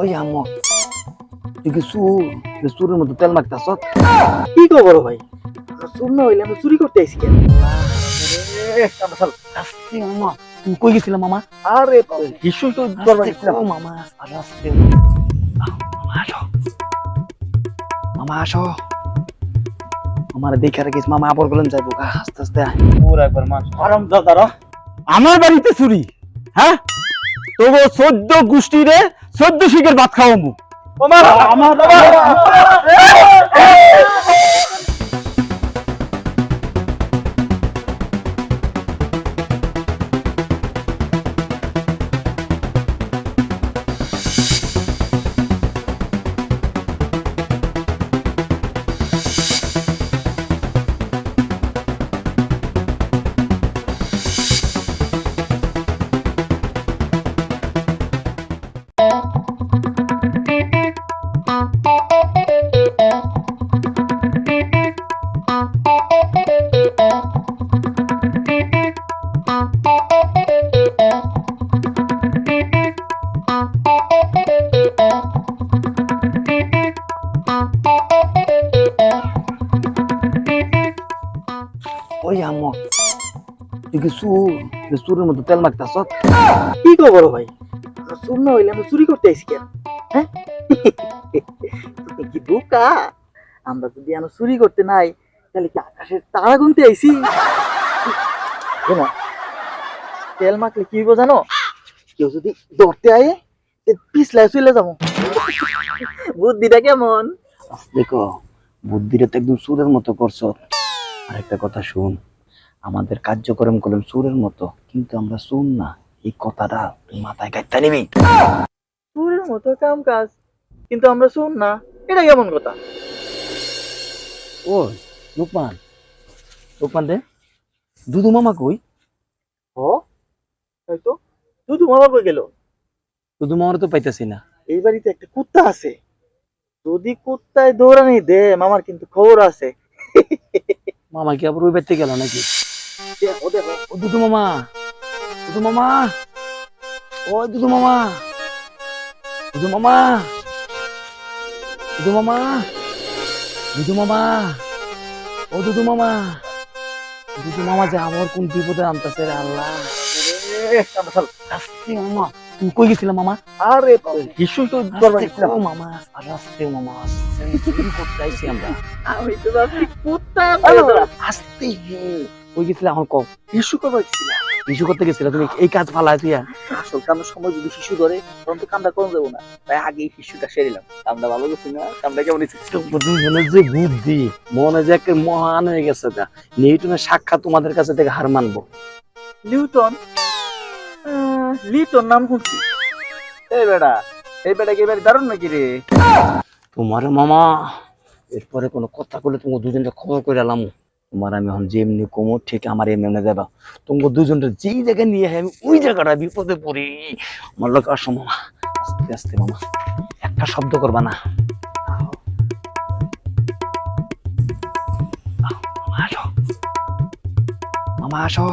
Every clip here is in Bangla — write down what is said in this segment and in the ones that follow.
ওই আম্মু তুই কি সুর সুরের মতো তেল মাখতাছ? কি বড় ভাই? চুর না হইলে আমি চুরি করতে আইছি কেন? আস্তে মামা কই গেছিলাম মামা? আরে হিসু তো গেছিলাম। মামা আরে আস্তে। মামা আসো। মামা আসো। আমার দেখে রাখিস মামা আবার গেলাম যাইবো আস্তে আস্তে। পুরো একবার আরাম দাদারা আমার বাড়িতে চুরি হ্যাঁ? তবু চোদ্দ গোষ্ঠী রে চোদ্দ শিখের ভাত খাওয়াবো আমার কি সুর সুরের মতো তেল মাখতাছ কি গো বড় ভাই? চুর না হইলে আমি চুরি করতে আইছি কেন? হ্যাঁ? তুমি কি বোকা? আমরা যদি আমি চুরি করতে নাই তাহলে কি আকাশের তারা গুনতে শোনো, তেল মাখলে কি হইব জানো? কেউ যদি ধরতে আয়ে পিছলাই চলে যাব। বুদ্ধিটা কেমন? দেখো বুদ্ধিটা তো একদম সুরের মতো করছ। আর একটা কথা শুন আমাদের কার্যক্রম করলাম সুরের মতো কিন্তু আমরা শুন না। এই কথাটা তুই মাথায় গাইতে নিবি। সুরের মতো কাম কাজ কিন্তু আমরা শুন না। এটা কেমন কথা। ও রূপমান। রূপমান রে দুদু মামা কই? ও হয়তো। শুধু মামা কই গেল? দুদু মামার তো পাইতেছি না। এই বাড়িতে একটা কুত্তা আছে। যদি কুত্তায় দৌড়ানি দে মামার কিন্তু খবর আছে। মামা কি আবার ওই বাড়িতে গেল নাকি? দেখো দেখো ও দুদু মামা। দুদু মামা। ও দুদু মামা। দুদু মামা। দুদু মামা। দুদু মামা। ও দুদু মামা। দুদু মামা যে আমার কোন বিপদে আনতেছে রে আল্লাহ। মামা। তুই কই গেছিলাম মামা? আরে হিসু তো কও মামা আর আস্তে মামা আস্তে। করতে আইছি আমরা? আমি তো ভাবছি কুত্তা। আস্তে এখন কও। হিসু করবার ইস্যু করতে গেছিলা? তুমি এই কাজ ফালা তুই আসল কামের সময় যদি শিশু ধরে তখন তো কামটা কম যাব না। তাই আগে শিশুটা সেরিলাম কামটা ভালো না? কামটা কেমন যে বুদ্ধি মনে যে একটা মহান হয়ে গেছে গা। নিউটনের সাক্ষাৎ তোমাদের কাছে থেকে হার মানবো। লিউটন আহ, লিটন নাম শুনছি। এই বেটা এই বেটা কি এবারে দারুণ নাকি রে? তোমার মামা এরপরে কোনো কথা বলে তোমাকে দুজনকে খবর করে এলাম তোমার আমি এখন যেমনি কমো, ঠিক আমার এমনি এমনি দেবা। তোমাকে দুজনটা যেই জায়গায় নিয়ে আমি ওই জায়গাটা বিপদে পড়ি। আমার লোক আসো মামা। আস্তে আস্তে মামা, একটা শব্দ করবা না। আসো।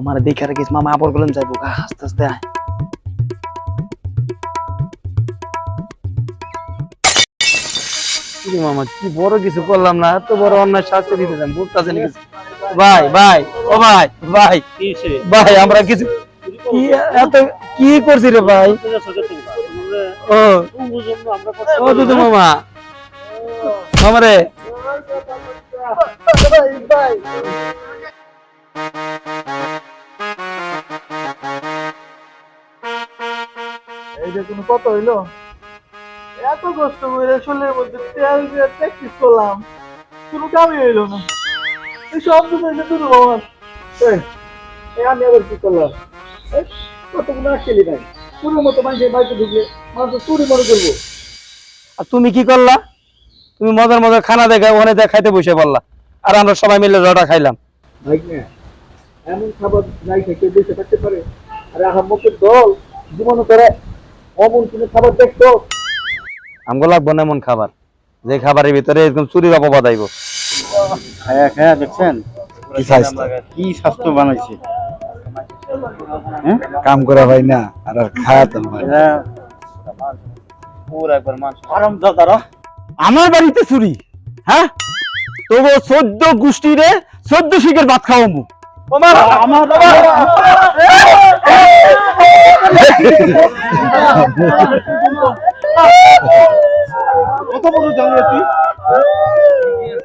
আমার দেখে রাখিস মামা আবার বললাম যাইবো আস্তে আস্তে আয়। কি মামা কি বড় কিছু করলাম না? এত বড় অন্যায় শাস্তি দিতে যান বুঝতেছে নাকি? ভাই ভাই ও ভাই ভাই। ভাই আমরা কিছু এত কি করছি রে ভাই? ও। ও দুদু মামা। মামা রে। ভাই এইটা কোনো কথা হইল? এত কষ্ট করে শরীরের মধ্যে তেল দিয়ে প্র্যাকটিস করলাম। কোনো কামই হইল না। এই সব আমার এই, এই আমি আবার কি করলাম? কতগুলো আসছিলি ভাই? পুরো মতো মানুষের বাড়িতে ঢুকলে মানুষ চুরি মনে করব। আর তুমি কি করলা? তুমি মজার মজার খানা দেখে ওখানে খাইতে বসে পড়লা। আর আমরা সবাই মিলে রটা খাইলাম। ভাই এমন খাবার নাই খেতে বসে থাকতে পারে। আর আহাম্মকের দল জীবন করে অমন কোনো খাবার দেখতো। আমগো লাগবো না এমন খাবার যে খাবারের ভিতরে এরকম চুরির অপবাদ আইব খায়া খায়া দেখছেন কি স্বাস্থ্য কি স্বাস্থ্য বানাইছে কাম করা ভাই না আর আর আমার বাড়িতে চুরি হ্যাঁ তবু চোদ্দ গোষ্ঠীরে চোদ্দ শিখের ভাত খাওয়াবো আমার কত বড় জালিয়াতি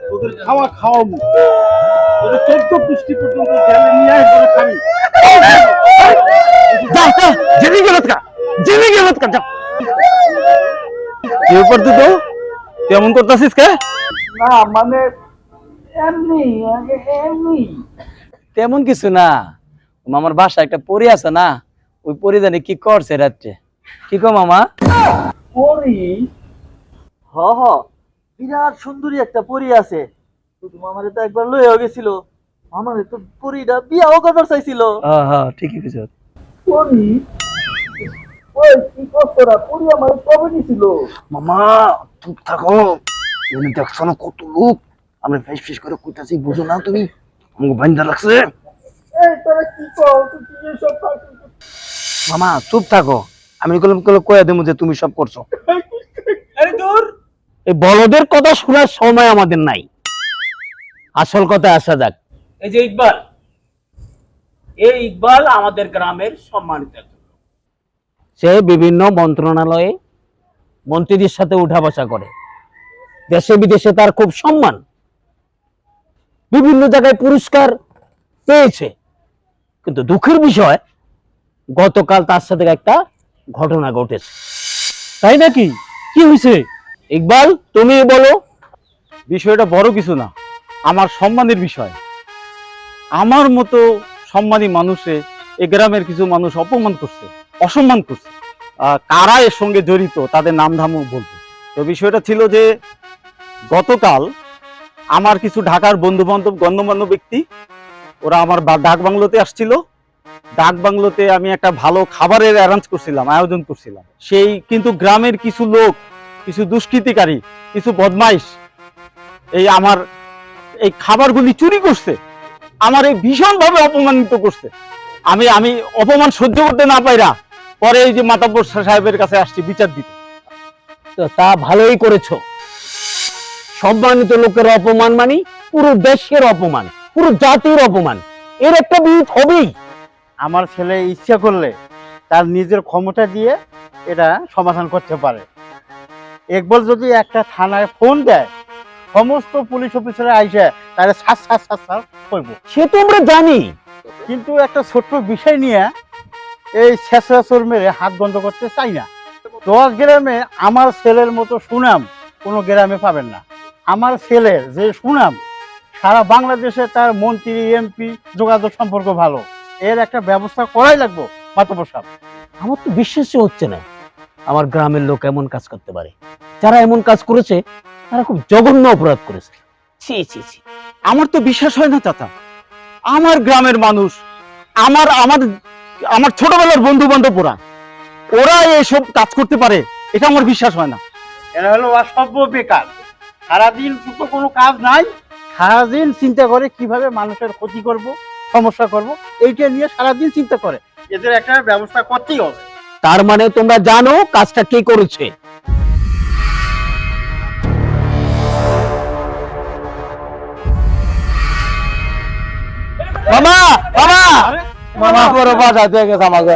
তোদের খাওয়া খাওয়াবো তোদের চোদ্দ পুষ্টি পর্যন্ত জেলে নিয়ে আসবে খাবি। গেলত কা গেলত কা কি তো কেমন করতেছিস কে? না মানে এমনি এমনি। তেমন কিছু না। মামার বাসা একটা পরি আছে না? ওই পরি জানি কি করছে রাত্রে। কি কো মামা? পরি? হ হ। বিরাট সুন্দরী একটা পরি আছে। শুধু মামারে তো একবার লয়ে গেছিল। মামারে তো পরিটা বিয়াও করবার চাইছিল। হ্যাঁ হ্যাঁ ঠিকই কিছু পরি? ওই কি কষ্টরা পরি আমার কবে নিছিল মামা চুপ থাকো। এনে দেখছ না কত লোক? আমরা ফেস ফেস করে কইতাছি বুঝো না তুমি? আমাকে বান্ধা এই তোরা কি কও? তুই কি এসব মামা চুপ থাকো। আমি কলম কলম কয়ে দেবো যে তুমি সব করছ। এই বলদের কথা শোনার সময় আমাদের নাই। আসল কথা আসা যাক। এই যে ইকবাল এই ইকবাল আমাদের গ্রামের সম্মানিত সে বিভিন্ন মন্ত্রণালয়ে মন্ত্রীদের সাথে উঠা বসা করে। দেশে বিদেশে তার খুব সম্মান। বিভিন্ন জায়গায় পুরস্কার পেয়েছে। কিন্তু দুঃখের বিষয় গতকাল তার সাথে একটা ঘটনা ঘটেছে। তাই নাকি? কি হয়েছে ইকবাল তুমি বলো। বিষয়টা বড় কিছু না আমার সম্মানের বিষয়। আমার মতো সম্মানী মানুষে এ গ্রামের কিছু মানুষ অপমান করছে অসম্মান করছে। কারা এর সঙ্গে জড়িত তাদের নাম ধামও বলব। তো বিষয়টা ছিল যে গতকাল আমার কিছু ঢাকার বন্ধু বান্ধব গণ্যমান্য ব্যক্তি ওরা আমার বা- ডাক বাংলোতে আসছিল। ডাক বাংলোতে আমি একটা ভালো খাবারের অ্যারেঞ্জ করছিলাম, আয়োজন করছিলাম। সেই কিন্তু গ্রামের কিছু লোক, কিছু দুষ্কৃতিকারী, কিছু বদমাইশ এই আমার এই খাবারগুলি চুরি করছে, আমার এই ভীষণভাবে অপমানিত করছে। আমি আমি অপমান সহ্য করতে না পাইরা পরে এই যে মাতাব্বর সাহেবের কাছে আসছি বিচার দিতে। তো তা ভালোই করেছ। সম্মানিত লোকের অপমান মানে পুরো দেশের অপমান, পুরো জাতির অপমান। এর একটা বিহিত হবেই। আমার ছেলে ইচ্ছা করলে তার নিজের ক্ষমতা দিয়ে এটা সমাধান করতে পারে। একবার যদি একটা থানায় ফোন দেয় সমস্ত পুলিশ অফিসারে আইসে তাহলে সাত সাত সাত সাত করব সে তো আমরা জানি। কিন্তু একটা ছোট্ট বিষয় নিয়ে এই শেষরাচর মেরে হাত বন্ধ করতে চাই না। দশ গ্রামে আমার ছেলের মতো সুনাম কোনো গ্রামে পাবেন না। আমার ছেলের যে সুনাম সারা বাংলাদেশে তার মন্ত্রী এমপি যোগাযোগ সম্পর্ক ভালো। এর একটা ব্যবস্থা করাই লাগবো সাহেব আমার তো বিশ্বাসই হচ্ছে না আমার গ্রামের লোক এমন কাজ করতে পারে। যারা এমন কাজ করেছে তারা খুব জঘন্য অপরাধ করেছে। ছি ছি ছি। আমার তো বিশ্বাস হয় না চাচা। আমার গ্রামের মানুষ আমার আমার আমার ছোটবেলার বন্ধু বান্ধব ওরা ওরা এসব কাজ করতে পারে এটা আমার বিশ্বাস হয় না। এরা হলো অসভ্য বেকার। সারাদিন তো কোনো কাজ নাই সারাদিন চিন্তা করে কীভাবে মানুষের ক্ষতি করব সমস্যা করব এইটা নিয়ে সারাদিন চিন্তা করে। এদের একটা ব্যবস্থা করতেই হবে। তার মানে তোমরা জানো কাজটা কে করেছে। মামা মামা! মামা। পুরো দিয়ে গেছে আমাকে।